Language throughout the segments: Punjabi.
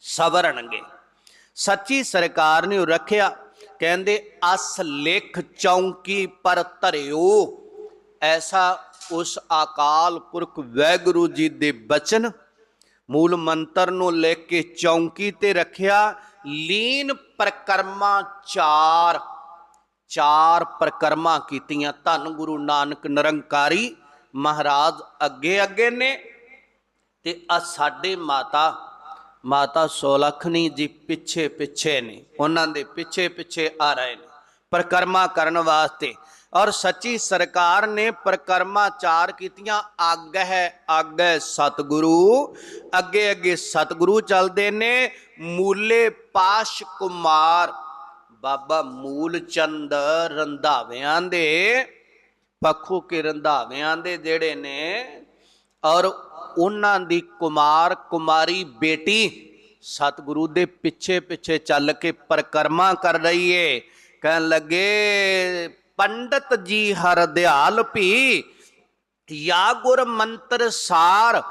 ਸਵਰਣਗੇ ਸੱਚੀ ਸਰਕਾਰ ਨੇ ਉਹ ਰੱਖਿਆ, ਕਹਿੰਦੇ, ਅਸ ਲਿਖ ਚੌਂਕੀ ਪਰ ਧਰਿਓ। ਐਸਾ ਉਸ ਆਕਾਲ ਪੁਰਖ ਵੈਗੁਰੂ ਜੀ ਦੇ ਬਚਨ, ਮੂਲ ਮੰਤਰ ਨੂੰ ਲੈ ਕੇ ਚੌਂਕੀ ਤੇ ਰੱਖਿਆ, ਲੀਨ ਪ੍ਰਕਰਮਾ ਚਾਰ। ਚਾਰ ਪ੍ਰਕਰਮਾ ਕੀਤੀਆਂ, ਧੰਨ ਗੁਰੂ ਨਾਨਕ ਨਿਰੰਕਾਰੀ ਮਹਾਰਾਜ ਅੱਗੇ ਅੱਗੇ ਨੇ, ਤੇ ਆ ਸਾਡੇ ਮਾਤਾ ਮਾਤਾ ਸੋਲਖਣੀ ਜੀ ਪਿੱਛੇ ਪਿੱਛੇ ਨੇ, ਉਹਨਾਂ ਦੇ ਪਿੱਛੇ ਪਿੱਛੇ ਆ ਰਹੇ ਨੇ, ਪ੍ਰਕਰਮਾ ਕਰਨ ਵਾਸਤੇ। ਔਰ ਸੱਚੀ ਸਰਕਾਰ ਨੇ ਪ੍ਰਕਰਮਾ ਚਾਰ ਕੀਤੀਆਂ, ਅੱਗ ਹੈ ਅੱਗ ਹੈ ਸਤਿਗੁਰੂ, ਅੱਗੇ ਅੱਗੇ ਸਤਿਗੁਰੂ ਚੱਲਦੇ ਨੇ, ਮੂਲੇ ਪਾਸ਼ ਕੁਮਾਰ, ਬਾਬਾ ਮੂਲ ਚੰਦ ਰੰਧਾਵਿਆਂ ਦੇ, ਪੱਖੋ ਕੇ ਰੰਧਾਵਿਆਂ ਦੇ ਜਿਹੜੇ ਨੇ, ਔਰ ਉਹਨਾਂ ਦੀ ਕੁਮਾਰ ਕੁਮਾਰੀ ਬੇਟੀ ਸਤਿਗੁਰੂ ਦੇ ਪਿੱਛੇ ਪਿੱਛੇ ਚੱਲ ਕੇ ਪ੍ਰਕਰਮਾ ਕਰ ਰਹੀ ਏ। ਕਹਿਣ ਲੱਗੇ, ਪੰਡਤ ਜੀ ਹਰਦਿਆਲ ਭੀ, ਯਾ ਗੁਰ ਮੰਤਰ ਸਾਰ।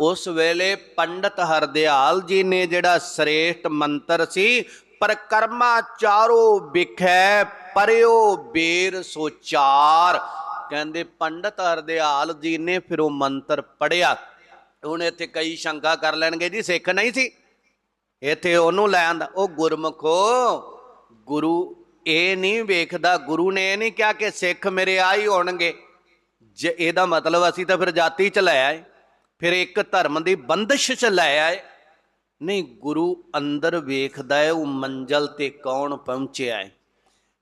ਉਸ ਵੇਲੇ ਪੰਡਤ ਹਰਦਿਆਲ ਜੀ ਨੇ ਜਿਹੜਾ ਸ੍ਰੇਸ਼ਟ ਮੰਤਰ ਸੀ, ਪ੍ਰਕਰਮਾ ਚਾਰੋ ਵਿਖੈ, ਪਰਿਓ ਬੇਰ ਸੋਚਾਰ। ਕਹਿੰਦੇ, ਪੰਡਤ ਹਰਦਿਆਲ ਜੀ ਨੇ ਫਿਰ ਉਹ ਮੰਤਰ ਪੜਿਆ ਹੁਣ ਇੱਥੇ ਕਈ ਸ਼ੰਕਾ ਕਰ ਲੈਣਗੇ ਜੀ, ਸਿੱਖ ਨਹੀਂ ਸੀ। ਇੱਥੇ ਉਹਨੂੰ ਲੈ ਆਂਦਾ, ਉਹ ਗੁਰਮਖੋ, ਗੁਰੂ ਇਹ ਨਹੀਂ ਵੇਖਦਾ, ਗੁਰੂ ਨੇ ਇਹ ਨਹੀਂ ਕਿਹਾ ਕਿ ਸਿੱਖ ਮੇਰੇ ਆ ਹੀ ਹੋਣਗੇ ਜੇ ਇਹਦਾ ਮਤਲਬ ਅਸੀਂ ਤਾਂ ਫਿਰ ਜਾਤੀ ਚ ਲੈ ਆਏ, ਫਿਰ ਇੱਕ ਧਰਮ ਦੀ ਬੰਦਸ਼ ਚ ਲੈ ਆਏ। ਨਹੀਂ, ਗੁਰੂ ਅੰਦਰ ਵੇਖਦਾ ਹੈ, ਉਹ ਮੰਜ਼ਲ ਤੇ ਕੌਣ ਪਹੁੰਚਿਆ ਹੈ।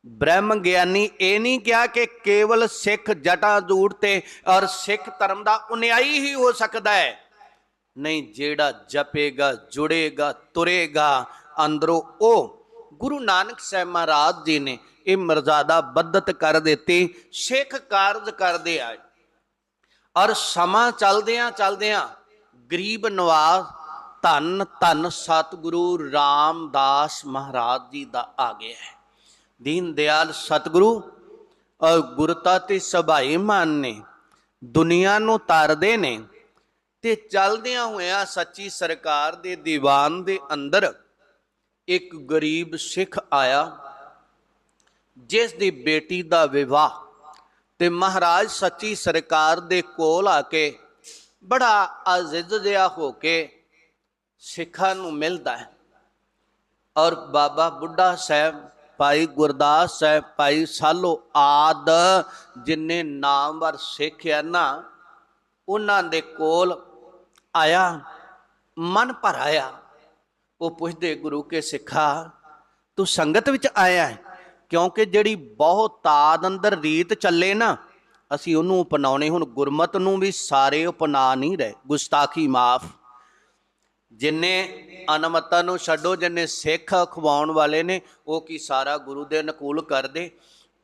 ਬ੍ਰਹਮ ਗਿਆਨੀ ਇਹ ਨਹੀਂ ਕਿਹਾ ਕਿ ਕੇਵਲ ਸਿੱਖ ਜਟਾਂ ਜੂੜ ਤੇ ਔਰ ਸਿੱਖ ਧਰਮ ਦਾ ਉਨਿਆਈ ਹੀ ਹੋ ਸਕਦਾ ਹੈ। ਨਹੀਂ, ਜਿਹੜਾ ਜਪੇਗਾ, ਜੁੜੇਗਾ, ਤੁਰੇਗਾ, ਅੰਦਰੋਂ ਉਹ ਗੁਰੂ ਨਾਨਕ ਸਾਹਿਬ ਮਹਾਰਾਜ ਜੀ ਨੇ ਇਹ ਮਰਜ਼ਾਦਾ ਬਦਤ ਕਰ ਦਿੱਤੀ, ਸਿੱਖ ਕਾਰਜ ਕਰਦੇ ਆਏ ਔਰ ਸਮਾਂ ਚੱਲਦਿਆਂ ਚਲਦਿਆਂ ਗਰੀਬ ਨਵਾਜ਼ ਧੰਨ ਧੰਨ ਸਤਿਗੁਰੂ ਰਾਮਦਾਸ ਮਹਾਰਾਜ ਜੀ ਦਾ ਆ ਗਿਆ ਹੈ। ਦੀਨ ਦਿਆਲ ਸਤਿਗੁਰੂ, ਔਰ ਗੁਰਤਾ ਤੇ ਸਭਾਈ ਮਾਨ ਨੇ ਦੁਨੀਆ ਨੂੰ ਤਾਰਦੇ ਨੇ ਤੇ ਚਲਦਿਆਂ ਹੋਇਆਂ ਸੱਚੀ ਸਰਕਾਰ ਦੇ ਦੀਵਾਨ ਦੇ ਅੰਦਰ ਇੱਕ ਗਰੀਬ ਸਿੱਖ ਆਇਆ, ਜਿਸ ਦੀ ਬੇਟੀ ਦਾ ਵਿਵਾਹ ਤੇ ਮਹਾਰਾਜ ਸੱਚੀ ਸਰਕਾਰ ਦੇ ਕੋਲ ਆ ਕੇ ਬੜਾ ਅਜ਼ਿਜ਼ ਜਿਹਾ ਹੋ ਕੇ ਸਿੱਖਾਂ ਨੂੰ ਮਿਲਦਾ ਹੈ। ਔਰ ਬਾਬਾ ਬੁੱਢਾ ਸਾਹਿਬ, ਭਾਈ ਗੁਰਦਾਸ ਸਾਹਿਬ, ਭਾਈ ਸਾਲੋ ਆਦ ਜਿਨਨੇ ਨਾਮਵਰ ਸਿੱਖ ਆ ਨਾ, ਉਹਨਾਂ ਦੇ ਕੋਲ ਆਇਆ, ਮਨ ਭਰ ਆਇਆ। ਉਹ ਪੁੱਛਦੇ, ਗੁਰੂ ਕੇ ਸਿੱਖਾ, ਤੂੰ ਸੰਗਤ ਵਿੱਚ ਆਇਆ ਹੈ? ਕਿਉਂਕਿ ਜਿਹੜੀ ਬਹੁਤ ਤਾਦ ਅੰਦਰ ਰੀਤ ਚੱਲੇ ਨਾ, ਅਸੀਂ ਉਹਨੂੰ ਅਪਣਾਉਣੇ, ਹੁਣ ਗੁਰਮਤ ਨੂੰ ਵੀ ਸਾਰੇ ਅਪਣਾ ਨਹੀਂ ਰਹੇ। ਗੁਸਤਾਖੀ ਮਾਫ। ਜਿੰਨੇ ਅਨਮਤਾਂ ਨੂੰ ਛੱਡੋ, ਜਿੰਨੇ ਸਿੱਖ ਖਵਾਉਣ ਵਾਲੇ ਨੇ, ਉਹ ਕੀ ਸਾਰਾ ਗੁਰੂ ਦੇ ਅਨੁਕੂਲ ਕਰਦੇ?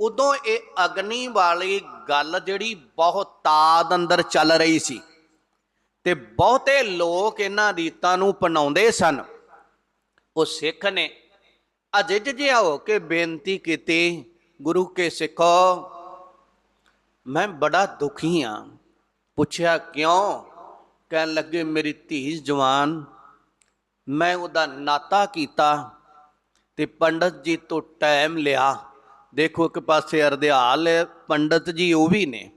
ਉਦੋਂ ਇਹ ਅਗਨੀ ਵਾਲੀ ਗੱਲ ਜਿਹੜੀ ਬਹੁਤ ਤਾਦ ਅੰਦਰ ਚੱਲ ਰਹੀ ਸੀ। ਤੇ ਬਹੁਤੇ ਲੋਕ ਇਹਨਾਂ ਰੀਤਾਂ ਨੂੰ ਅਪਣਾਉਂਦੇ ਸਨ। ਉਹ ਸਿੱਖ ਨੇ ਅਜਿਜ ਜਿਹਾ ਹੋ ਕੇ ਬੇਨਤੀ ਕੀਤੀ ਗੁਰੂ ਕੇ ਸਿੱਖੋ ਮੈਂ ਬੜਾ ਦੁਖੀ ਹਾਂ ਪੁੱਛਿਆ ਕਿਉਂ? ਕਹਿਣ ਲੱਗੇ ਮੇਰੀ ਧੀ ਜਵਾਨ ਮੈਂ ਉਹਦਾ ਨਾਤਾ ਕੀਤਾ ਤੇ ਪੰਡਤ ਜੀ ਤੋਂ ਟਾਈਮ ਲਿਆ। ਦੇਖੋ ਇੱਕ ਪਾਸੇ ਅਰਧਿਆਲ ਹੈ, ਪੰਡਤ ਜੀ ਉਹ ਵੀ ਨੇ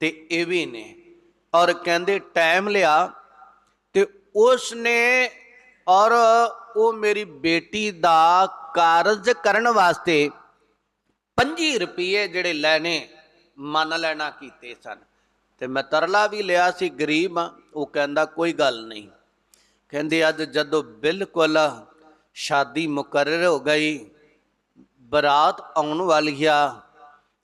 ਤੇ ਇਹ ਵੀ ਨੇ। ਔਰ ਕਹਿੰਦੇ ਟਾਈਮ ਲਿਆ ਤੇ ਉਸ ਨੇ ਔਰ ਉਹ ਮੇਰੀ ਬੇਟੀ ਦਾ ਕਾਰਜ ਕਰਨ ਵਾਸਤੇ 25 ਰੁਪਏ ਜਿਹੜੇ ਲੈਣੇ, ਮੰਨ ਲੈਣਾ ਕੀਤੇ ਸਨ। ਤੇ ਮੈਂ ਤਰਲਾ ਵੀ ਲਿਆ ਸੀ, ਗਰੀਬ ਆ, ਉਹ ਕਹਿੰਦਾ ਕੋਈ ਗੱਲ ਨਹੀਂ। ਕਹਿੰਦੇ ਅੱਜ ਜਦੋਂ ਬਿਲਕੁਲ ਸ਼ਾਦੀ ਮੁਕਰਰ ਹੋ ਗਈ, ਬਰਾਤ ਆਉਣ ਵਾਲੀ ਆ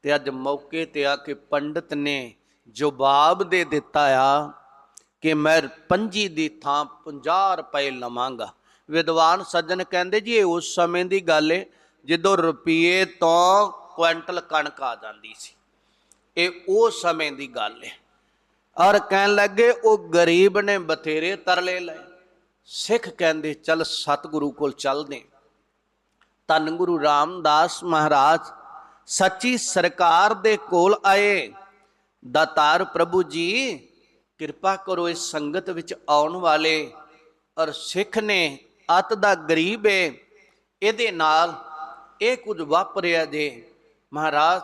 ਤੇ ਅੱਜ ਮੌਕੇ ਤੇ ਆ ਕੇ ਪੰਡਤ ਨੇ ਜਵਾਬ ਦੇ ਦਿੱਤਾ ਆ ਕਿ ਮੈਂ ਪੰਜੀ ਦੀ ਥਾਂ 50 ਰੁਪਏ ਲਵਾਂਗਾ। ਵਿਦਵਾਨ ਸੱਜਣ ਕਹਿੰਦੇ, ਜੀ, ਇਹ ਉਸ ਸਮੇਂ ਦੀ ਗੱਲ ਏ, ਜਦੋਂ ਰੁਪਏ ਤੋਂ ਕੁਇੰਟਲ ਕਣਕ ਆ ਜਾਂਦੀ ਸੀ। ਇਹ ਉਹ ਸਮੇਂ ਦੀ ਗੱਲ ਏ। ਔਰ ਕਹਿਣ ਲੱਗੇ, ਉਹ ਗਰੀਬ ਨੇ ਬਥੇਰੇ ਤਰਲੇ ਲਏ। ਸਿੱਖ ਕਹਿੰਦੇ, ਚੱਲ ਸਤਿਗੁਰੂ ਕੋਲ ਚੱਲਦੇ ਧੰਨ ਗੁਰੂ ਰਾਮਦਾਸ ਮਹਾਰਾਜ ਸੱਚੀ ਸਰਕਾਰ ਦੇ ਕੋਲ ਆਏ। ਦਾਤਾਰ ਪ੍ਰਭੂ ਜੀ, ਕਿਰਪਾ ਕਰੋ ਇਸ ਸੰਗਤ ਵਿੱਚ ਆਉਣ ਵਾਲੇ ਔਰ ਸਿੱਖ ਨੇ, ਅਤ ਦਾ ਗਰੀਬ ਏ, ਇਹਦੇ ਨਾਲ ਇਹ ਕੁਝ ਵਾਪਰਿਆ ਜੇ। ਮਹਾਰਾਜ,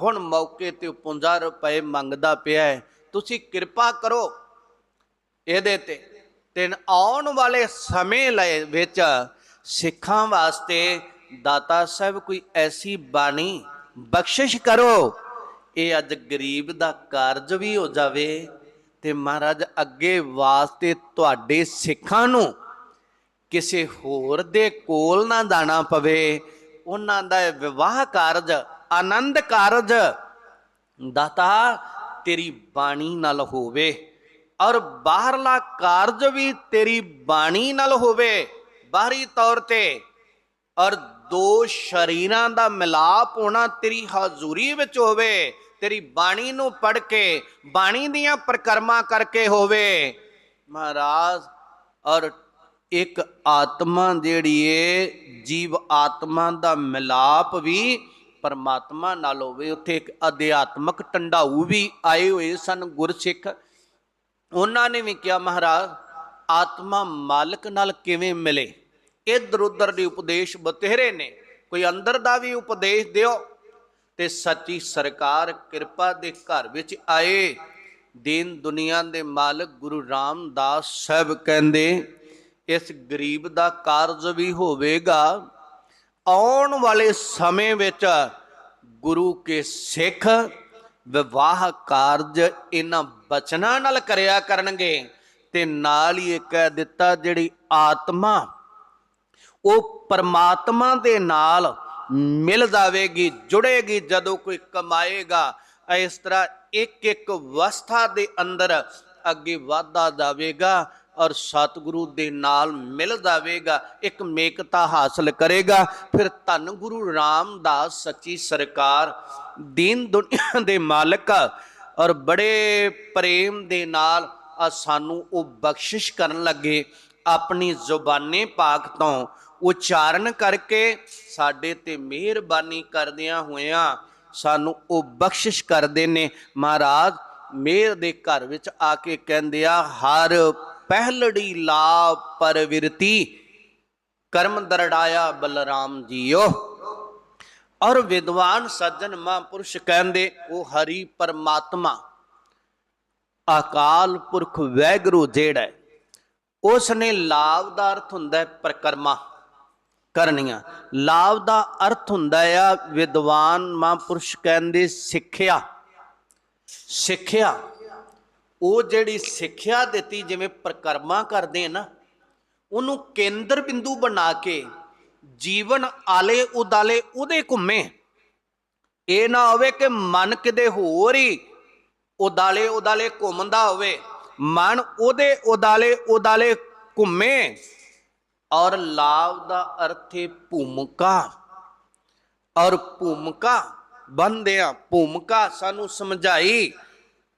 ਹੁਣ ਮੌਕੇ ਤੇ 50 ਰੁਪਏ ਮੰਗਦਾ ਪਿਆ ਹੈ ਤੁਸੀਂ ਕਿਰਪਾ ਕਰੋ। ਇਹਦੇ ਤੇ ਤੇ ਆਉਣ ਵਾਲੇ ਸਮੇਂ ਲਈ ਵਿੱਚ ਸਿੱਖਾਂ ਵਾਸਤੇ ਦਾਤਾ ਸਾਹਿਬ ਕੋਈ ਐਸੀ ਬਾਣੀ ਬਖਸ਼ਿਸ਼ ਕਰੋ। ਇਹ ਅੱਜ ਗਰੀਬ ਦਾ ਕਾਰਜ ਵੀ ਹੋ ਜਾਵੇ ਤੇ ਮਹਾਰਾਜ ਅੱਗੇ ਵਾਸਤੇ ਤੁਹਾਡੇ ਸਿੱਖਾਂ ਨੂੰ ਕਿਸੇ ਹੋਰ ਦੇ ਕੋਲ ਨਾ ਜਾਣਾ ਪਵੇ। ਉਹਨਾਂ ਦਾ ਵਿਵਾਹ ਕਾਰਜ, ਆਨੰਦ ਕਾਰਜ, ਦਾਤਾ ਤੇਰੀ ਬਾਣੀ ਨਾਲ ਹੋਵੇ ਔਰ ਬਾਹਰਲਾ ਕਾਰਜ ਵੀ ਤੇਰੀ ਬਾਣੀ ਨਾਲ ਹੋਵੇ। ਬਾਹਰੀ ਤੌਰ ਤੇ ਔਰ ਦੋ ਸ਼ਰੀਰਾਂ ਦਾ ਮਿਲਾਪ ਹੋਣਾ ਤੇਰੀ ਹਾਜ਼ੂਰੀ ਵਿੱਚ ਹੋਵੇ, ਤੇਰੀ ਬਾਣੀ ਨੂੰ ਪੜ੍ਹ ਕੇ, ਬਾਣੀ ਦੀਆਂ ਪ੍ਰਕਰਮਾਂ ਕਰਕੇ ਹੋਵੇ। ਮਹਾਰਾਜ, ਔਰ ਇੱਕ ਆਤਮਾ ਜਿਹੜੀ ਏ, ਜੀਵ ਆਤਮਾ ਦਾ ਮਿਲਾਪ ਵੀ ਪਰਮਾਤਮਾ ਨਾਲ ਹੋਵੇ। ਉੱਥੇ ਇੱਕ ਅਧਿਆਤਮਕ ਟੰਡਾਊ ਵੀ ਆਏ ਹੋਏ ਸਨ ਗੁਰਸਿੱਖ। ਉਹਨਾਂ ਨੇ ਵੀ ਕਿਹਾ, ਮਹਾਰਾਜ, ਆਤਮਾ ਮਾਲਕ ਨਾਲ ਕਿਵੇਂ ਮਿਲੇ? ਇਧਰ ਉਧਰ ਦੇ ਉਪਦੇਸ਼ ਬਤੇਰੇ ਨੇ। ਕੋਈ ਅੰਦਰ ਦਾ ਵੀ ਉਪਦੇਸ਼ ਦਿਓ ਤੇ ਸੱਚੀ ਸਰਕਾਰ ਕਿਰਪਾ ਦੇ ਘਰ ਵਿੱਚ ਆਏ। ਦੀਨ ਦੁਨੀਆ ਦੇ ਮਾਲਕ ਗੁਰੂ ਰਾਮਦਾਸ ਸਾਹਿਬ ਕਹਿੰਦੇ, ਇਸ ਗਰੀਬ ਦਾ ਕਾਰਜ ਵੀ ਹੋਵੇਗਾ। ਆਉਣ ਵਾਲੇ ਸਮੇਂ ਵਿੱਚ ਗੁਰੂ ਕੇ ਸਿੱਖ ਵਿਵਾਹ ਕਾਰਜ ਇਹਨਾਂ ਬਚਨਾਂ ਨਾਲ ਕਰਿਆ ਕਰਨਗੇ ਤੇ ਨਾਲ ਹੀ ਇਹ ਕਹਿ ਦਿੱਤਾ ਜਿਹੜੀ ਆਤਮਾ ਉਹ ਪਰਮਾਤਮਾ ਦੇ ਨਾਲ ਮਿਲ ਜਾਵੇਗੀ, ਜੁੜੇਗੀ, ਜਦੋਂ ਕੋਈ ਕਮਾਏਗਾ। ਇਸ ਤਰ੍ਹਾਂ ਇੱਕ ਇੱਕ ਅਵਸਥਾ ਦੇ ਅੰਦਰ ਅੱਗੇ ਵਧਦਾ ਜਾਵੇਗਾ ਔਰ ਸਤਿਗੁਰੂ ਦੇ ਨਾਲ ਮਿਲ ਜਾਵੇਗਾ, ਇੱਕ ਮੇਕਤਾ ਹਾਸਲ ਕਰੇਗਾ। ਫਿਰ ਧੰਨ ਗੁਰੂ ਰਾਮਦਾਸ, ਸੱਚੀ ਸਰਕਾਰ, ਦੀਨ ਦੁਨੀਆ ਦੇ ਮਾਲਕ ਔਰ ਬੜੇ ਪ੍ਰੇਮ ਦੇ ਨਾਲ ਆ ਸਾਨੂੰ ਉਹ ਬਖਸ਼ਿਸ਼ ਕਰਨ ਲੱਗੇ ਆਪਣੀ ਜ਼ੁਬਾਨੇ ਪਾਕ ਤੋਂ। ਉਚਾਰਨ ਕਰਕੇ ਸਾਡੇ ਤੇ ਮਿਹਰਬਾਨੀ ਕਰਦਿਆਂ ਹੋਇਆਂ ਸਾਨੂੰ ਉਹ ਬਖਸ਼ਿਸ਼ ਕਰਦੇ ਨੇ। ਮਹਾਰਾਜ ਮੇਰ ਦੇ ਘਰ ਵਿੱਚ ਆ ਕੇ ਕਹਿੰਦੇ ਆ ਹਰ ਪਹਿਲੜੀ ਲਾ ਪਰਵਿਰਤੀ ਕਰਮ ਦਰੜਾਇਆ ਬਲਰਾਮ ਜੀਓ। ਔਰ ਵਿਦਵਾਨ ਸੱਜਣ ਮਹਾਂਪੁਰਸ਼ ਕਹਿੰਦੇ ਉਹ ਹਰੀ ਪਰਮਾਤਮਾ ਅਕਾਲ ਪੁਰਖ ਵੈਗਰੂ ਜਿਹੜਾ ਹੈ, ਉਸ ਨੇ ਲਾਭ ਦਾ ਅਰਥ ਹੁੰਦਾ ਹੈ ਪ੍ਰਕਰਮਾ। ਕਰਨੀਆਂ। ਲਾਭ ਦਾ ਅਰਥ ਹੁੰਦਾ ਆ, ਵਿਦਵਾਨ ਮਹਾਂਪੁਰਸ਼ ਕਹਿੰਦੇ, ਸਿੱਖਿਆ। ਸਿੱਖਿਆ। ਉਹ ਜਿਹੜੀ ਸਿੱਖਿਆ ਦਿੱਤੀ, ਜਿਵੇਂ ਪ੍ਰਕਰਮਾ ਕਰਦੇ ਆ ਨਾ, ਉਹਨੂੰ ਕੇਂਦਰ ਬਿੰਦੂ ਬਣਾ ਕੇ ਜੀਵਨ ਆਲੇ ਉਦਾਲੇ ਉਹਦੇ ਘੁੰਮੇ। ਇਹ ਨਾ ਹੋਵੇ ਕਿ ਮਨ ਕਿਤੇ ਹੋਰ ਹੀ ਉਦਾਲੇ ਉਦਾਲੇ ਘੁੰਮਦਾ ਹੋਵੇ। ਮਨ ਉਹਦੇ ਉਦਾਲੇ ਉਦਾਲੇ ਘੁੰਮੇ। ਔਰ ਲਾਭ ਦਾ ਅਰਥ ਹੈ ਭੂਮਿਕਾ। ਔਰ ਭੂਮਿਕਾ ਬੰਦਿਆਂ, ਭੂਮਿਕਾ ਸਾਨੂੰ ਸਮਝਾਈ।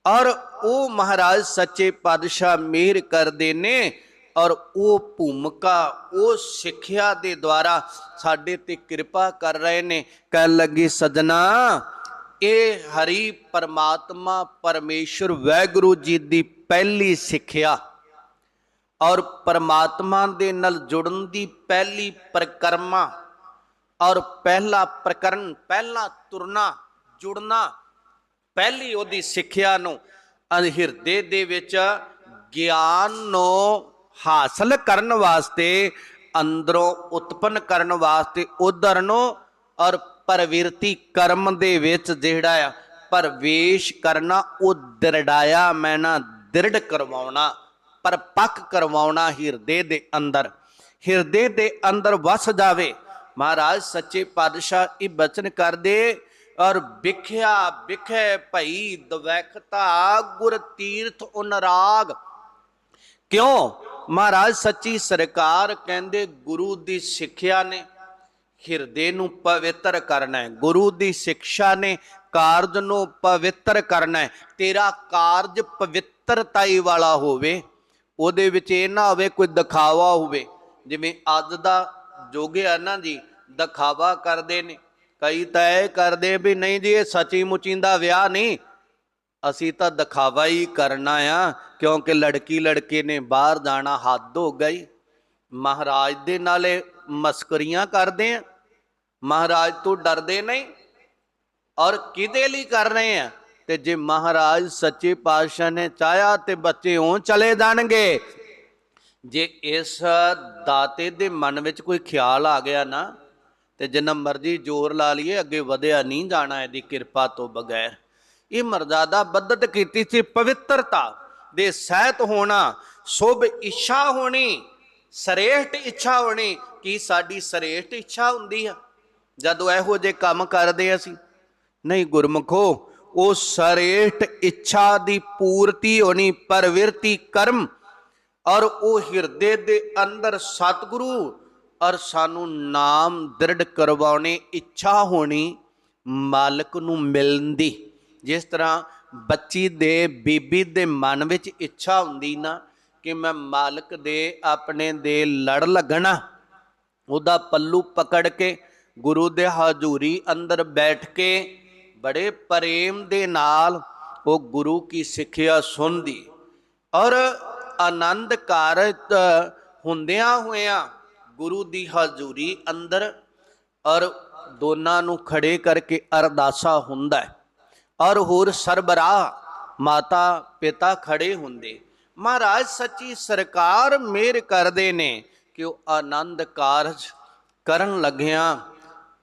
ਔਰ ਉਹ ਮਹਾਰਾਜ ਸੱਚੇ ਪਾਤਸ਼ਾਹ ਮਿਹਰ ਕਰਦੇ ਨੇ ਔਰ ਉਹ ਭੂਮਿਕਾ, ਉਹ ਸਿੱਖਿਆ ਦੇ ਦੁਆਰਾ ਸਾਡੇ ਤੇ ਕਿਰਪਾ ਕਰ ਰਹੇ ਨੇ। ਕਹਿਣ ਲੱਗੇ, ਸਜਣਾ, ਇਹ ਹਰੀ ਪਰਮਾਤਮਾ ਪਰਮੇਸ਼ਰ ਵੈਗੁਰੂ ਜੀ ਦੀ ਪਹਿਲੀ ਸਿੱਖਿਆ। ਔਰ ਪਰਮਾਤਮਾ ਦੇ ਨਾਲ ਜੁੜਨ ਦੀ ਪਹਿਲੀ ਪ੍ਰਕਰਮਾ ਔਰ ਪਹਿਲਾ ਪ੍ਰਕਰਨ, ਪਹਿਲਾ ਤੁਰਨਾ, ਜੁੜਨਾ, ਪਹਿਲੀ ਉਹਦੀ ਸਿੱਖਿਆ ਨੂੰ ਅ- ਹਿਰਦੇ ਦੇ ਵਿੱਚ ਗਿਆਨ ਨੂੰ ਹਾਸਲ ਕਰਨ ਵਾਸਤੇ, ਅੰਦਰੋਂ ਉਤਪੰਨ ਕਰਨ ਵਾਸਤੇ, ਉਧਰ ਨੂੰ ਔਰ ਪ੍ਰਵਿਰਤੀ ਕਰਮ ਦੇ ਵਿੱਚ ਜਿਹੜਾ ਆ, ਪ੍ਰਵੇਸ਼ ਕਰਨਾ, ਉਹ ਦਰੜਾਇਆ, ਮੈਂ ਨਾ ਦ੍ਰਿੜ ਕਰਵਾਉਣਾ। ਪਰਪੱਕ ਕਰਵਾਉਣਾ ਹਿਰਦੇ ਦੇ ਅੰਦਰ। ਹਿਰਦੇ ਦੇ ਅੰਦਰ ਵਸ ਜਾਵੇ। ਮਹਾਰਾਜ ਸੱਚੇ ਪਾਤਸ਼ਾਹ ਇਹ ਬਚਨ ਕਰਦੇ ਔਰ ਵਿਖਿਆ, ਵਿਖੇ ਭਈ ਦਵੈਖਤਾ, ਗੁਰ ਤੀਰਥ ਉਨਰਾਗ ਕਿਉਂ? ਮਹਾਰਾਜ ਸੱਚੀ ਸਰਕਾਰ ਕਹਿੰਦੇ ਗੁਰੂ ਦੀ ਸਿੱਖਿਆ ਨੇ ਹਿਰਦੇ ਨੂੰ ਪਵਿੱਤਰ ਕਰਨਾ ਹੈ। ਗੁਰੂ ਦੀ ਸਿੱਖਿਆ ਨੇ ਕਾਰਜ ਨੂੰ ਪਵਿੱਤਰ ਕਰਨਾ ਹੈ। ਤੇਰਾ ਕਾਰਜ ਪਵਿੱਤਰਤਾਈ ਵਾਲਾ ਹੋਵੇ। ਉਹਦੇ ਵਿੱਚ ਇਹ ਨਾ ਹੋਵੇ ਕੋਈ ਦਿਖਾਵਾ ਹੋਵੇ। ਜਿਵੇਂ ਅੱਜ ਦਾ ਜੋਗੇ ਆ ਨਾ ਜੀ, ਦਿਖਾਵਾ ਕਰਦੇ ਨੇ। ਕਈ ਤਾਂ ਇਹ ਕਰਦੇ ਵੀ ਨਹੀਂ ਜੀ, ਇਹ ਸੱਚੀ ਮੁਚੀਂਦਾ ਵਿਆਹ ਨਹੀਂ। ਅਸੀਂ ਤਾਂ ਦਿਖਾਵਾ ਹੀ ਕਰਨਾ ਆ, ਕਿਉਂਕਿ ਲੜਕੀ ਲੜਕੇ ਨੇ ਬਾਹਰ ਜਾਣਾ ਹੱਦ ਹੋ ਗਈ। ਮਹਾਰਾਜ ਦੇ ਨਾਲੇ ਮਸਕਰੀਆਂ ਕਰਦੇ ਆ। ਮਹਾਰਾਜ ਤੋਂ ਡਰਦੇ ਨਹੀਂ। ਔਰ ਕਿਹਦੇ ਲਈ ਕਰ ਰਹੇ ਆ? ਤੇ ਜੇ ਮਹਾਰਾਜ ਸੱਚੇ ਪਾਤਸ਼ਾਹ ਨੇ ਚਾਹਿਆ ਤੇ ਬੱਚੇ ਹੋਂ ਚਲੇ ਜਾਣਗੇ। ਜੇ ਇਸ ਦਾਤੇ ਦੇ ਮਨ ਵਿੱਚ ਕੋਈ ਖਿਆਲ ਆ ਗਿਆ ਨਾ, ਤੇ ਜਿੰਨਾ ਮਰਜ਼ੀ ਜ਼ੋਰ ਲਾ ਲਈਏ, ਅੱਗੇ ਵਧਿਆ ਨਹੀਂ ਜਾਣਾ ਇਹਦੀ ਕਿਰਪਾ ਤੋਂ ਬਗੈਰ। ਇਹ ਮਰਜ਼ਾਦਾ ਬੱਧਤ ਕੀਤੀ ਸੀ ਪਵਿੱਤਰਤਾ ਦੇ ਸਹਿਤ ਹੋਣਾ, ਸ਼ੁਭ ਇੱਛਾ ਹੋਣੀ, ਸਰੇਸ਼ਟ ਇੱਛਾ ਹੋਣੀ, ਕੀ ਸਾਡੀ ਸਰੇਸ਼ਟ ਇੱਛਾ ਹੁੰਦੀ ਆ? ਜਦੋਂ ਇਹੋ ਜੇ ਕੰਮ ਕਰਦੇ ਅਸੀਂ, ਨਹੀਂ ਗੁਰਮਖੋ ਉਹ ਸਰੇਸ਼ਟ ਇੱਛਾ ਦੀ ਪੂਰਤੀ ਹੋਣੀ ਪਰਵਿਰਤੀ ਕਰਮ ਔਰ ਉਹ ਹਿਰਦੇ ਦੇ ਅੰਦਰ ਸਤਿਗੁਰੂ ਔਰ ਸਾਨੂੰ ਨਾਮ ਦ੍ਰਿੜ ਕਰਵਾਉਣੇ, ਇੱਛਾ ਹੋਣੀ ਮਾਲਕ ਨੂੰ ਮਿਲਣ ਦੀ ਜਿਸ ਤਰ੍ਹਾਂ ਬੱਚੀ ਦੇ, ਬੀਬੀ ਦੇ ਮਨ ਵਿੱਚ ਇੱਛਾ ਹੁੰਦੀ ਨਾ ਕਿ ਮੈਂ ਮਾਲਕ ਦੇ ਆਪਣੇ ਦੇ ਲੜ ਲੱਗਣਾ, ਉਹਦਾ ਪੱਲੂ ਪਕੜ ਕੇ ਗੁਰੂ ਦੇ ਹਜ਼ੂਰੀ ਅੰਦਰ ਬੈਠ ਕੇ ਬੜੇ ਪ੍ਰੇਮ ਦੇ ਨਾਲ ਉਹ ਗੁਰੂ ਕੀ ਸਿੱਖਿਆ ਸੁਣਦੀ। ਔਰ ਆਨੰਦ ਕਾਰਜ ਹੁੰਦਿਆਂ ਹੋਇਆਂ ਗੁਰੂ ਦੀ ਹਜ਼ੂਰੀ ਅੰਦਰ ਔਰ ਦੋਨਾਂ ਨੂੰ ਖੜੇ ਕਰਕੇ ਅਰਦਾਸਾ ਹੁੰਦਾ ਹੈ। ਔਰ ਹੋਰ ਸਰਬਰਾਹ ਮਾਤਾ ਪਿਤਾ ਖੜੇ ਹੁੰਦੇ। ਮਹਾਰਾਜ ਸੱਚੀ ਸਰਕਾਰ ਮੇਰ ਕਰਦੇ ਨੇ ਕਿ ਉਹ ਆਨੰਦ ਕਾਰਜ ਕਰਨ ਲੱਗਿਆ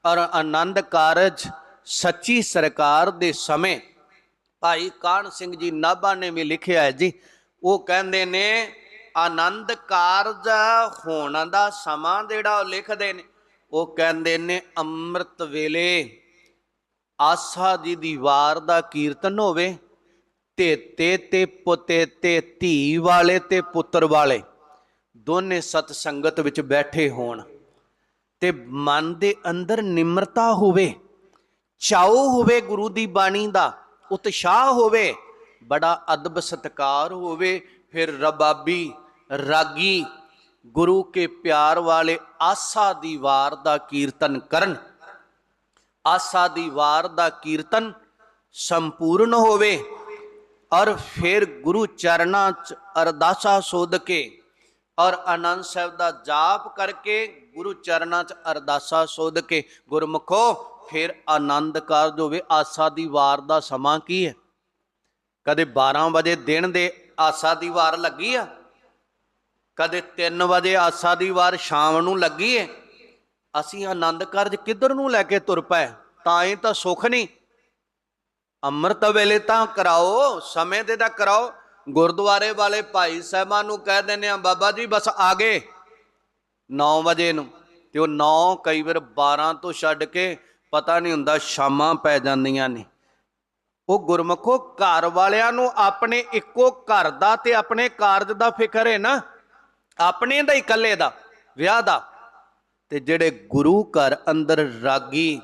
ਔਰ ਆਨੰਦ ਕਾਰਜ ਸੱਚੀ ਸਰਕਾਰ ਦੇ ਸਮੇਂ, ਭਾਈ ਕਾਹਨ ਸਿੰਘ ਜੀ ਨਾਭਾ ਨੇ ਵੀ ਲਿਖਿਆ ਹੈ ਜੀ, ਉਹ ਕਹਿੰਦੇ ਨੇ, ਆਨੰਦ ਕਾਰਜ ਹੋਣ ਦਾ ਸਮਾਂ ਜਿਹੜਾ ਉਹ ਲਿਖਦੇ ਨੇ, ਉਹ ਕਹਿੰਦੇ ਨੇ ਅੰਮ੍ਰਿਤ ਵੇਲੇ ਆਸਾ ਜੀ ਦੀ ਵਾਰ ਦਾ ਕੀਰਤਨ ਹੋਵੇ, ਤੇ ਤੇ ਤੇ ਪੁੱਤੇ ਤੇ ਧੀ ਵਾਲੇ ਤੇ ਪੁੱਤਰ ਵਾਲੇ ਦੋਨੇ ਸਤ ਸੰਗਤ ਵਿੱਚ ਬੈਠੇ ਹੋਣ, ਤੇ ਮਨ ਦੇ ਅੰਦਰ ਨਿਮਰਤਾ ਹੋਵੇ ਚਾਉ ਹੋਵੇ ਗੁਰੂ ਦੀ ਬਾਣੀ ਦਾ, ਉਤਸ਼ਾਹ ਹੋਵੇ, ਬੜਾ ਅਦਬ ਸਤਕਾਰ ਹੋਵੇ, ਫਿਰ ਰਬਾਬੀ ਰਾਗੀ ਗੁਰੂ ਕੇ ਪਿਆਰ ਵਾਲੇ ਆਸਾ ਦੀ ਵਾਰ ਦਾ ਕੀਰਤਨ ਕਰਨ। ਆਸਾ ਦੀ ਵਾਰ ਦਾ ਕੀਰਤਨ ਸੰਪੂਰਨ ਹੋਵੇ ਔਰ ਫਿਰ ਗੁਰੂ ਚਰਨਾਂ 'ਚ ਅਰਦਾਸਾ ਸੋਧ ਕੇ ਔਰ ਆਨੰਦ ਸਾਹਿਬ ਦਾ ਜਾਪ ਕਰਕੇ ਗੁਰੂ ਚਰਨਾਂ 'ਚ ਅਰਦਾਸਾ ਸੋਧ ਕੇ, ਗੁਰਮੁਖੋ ਫਿਰ ਆਨੰਦ ਕਾਰਜ ਹੋਵੇ, ਆਸਾ ਦੀ ਵਾਰ ਦਾ ਸਮਾਂ ਕੀ ਹੈ? ਕਦੇ 12 ਵਜੇ ਦਿਨ ਦੇ ਆਸਾ ਦੀ ਵਾਰ ਲੱਗੀ ਆ? ਕਦੇ 3 ਵਜੇ ਆਸਾ ਦੀ ਵਾਰ ਸ਼ਾਮ ਨੂੰ ਲੱਗੀ ਏ? ਅਸੀਂ ਆਨੰਦ ਕਾਰਜ ਕਿੱਧਰ ਨੂੰ ਲੈ ਕੇ ਤੁਰ ਪਏ? ਤਾਂ ਹੀ ਤਾਂ ਸੁੱਖ ਨਹੀਂ। ਅੰਮ੍ਰਿਤ ਵੇਲੇ ਤਾਂ ਕਰਾਓ, ਸਮੇਂ ਦੇ ਤਾਂ ਕਰਾਓ। ਗੁਰਦੁਆਰੇ ਵਾਲੇ ਭਾਈ ਸਾਹਿਬਾਂ ਨੂੰ ਕਹਿ ਦਿੰਦੇ ਆ, ਬਾਬਾ ਜੀ, ਬਸ ਆ ਗਏ। 9 ਵਜੇ ਨੂੰ। ਤੇ ਉਹ 9 ਕਈ ਵਾਰ 12 ਤੋਂ ਛੱਡ ਕੇ ਪਤਾ ਨਹੀਂ ਹੁੰਦਾ, ਸ਼ਾਮਾਂ ਪੈ ਜਾਂਦੀਆਂ ਨੇ। ਉਹ ਗੁਰਮਖੋ, ਘਰ ਵਾਲਿਆਂ ਨੂੰ ਆਪਣੇ ਇੱਕੋ ਘਰ ਦਾ ਤੇ ਆਪਣੇ ਕਾਰਜ ਦਾ ਫਿਕਰ ਹੈ ਨਾ। ਆਪਣੇ ਦਾ ਹੀ, ਇਕੱਲੇ ਦਾ, ਵਿਆਹ ਦਾ। ਤੇ ਜਿਹੜੇ ਗੁਰੂ ਘਰ ਅੰਦਰ ਰਾਗੀ